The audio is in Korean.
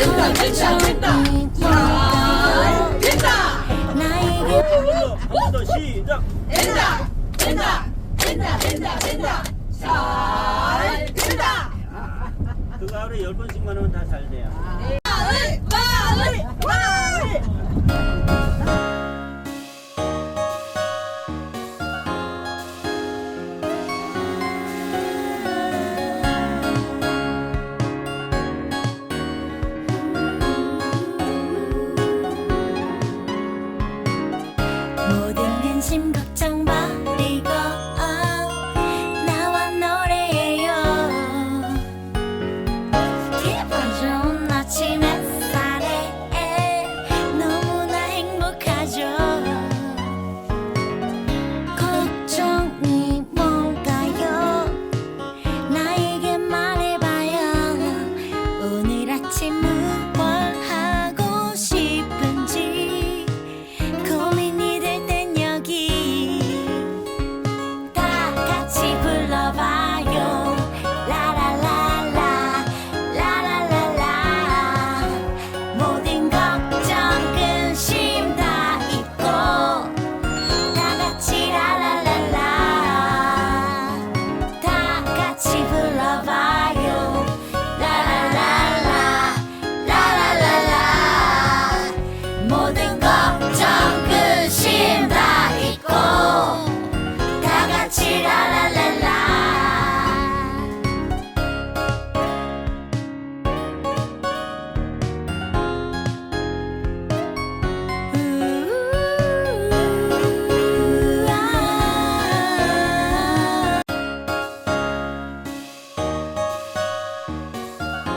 됐다 됐다 됐다 아, 됐다 한번더 시작 된다 된다 된다 된다 된다 잘 된다 그거 하루에 열 번씩만 하면 다 잘 돼요 마을 마을 마을 의심 걱정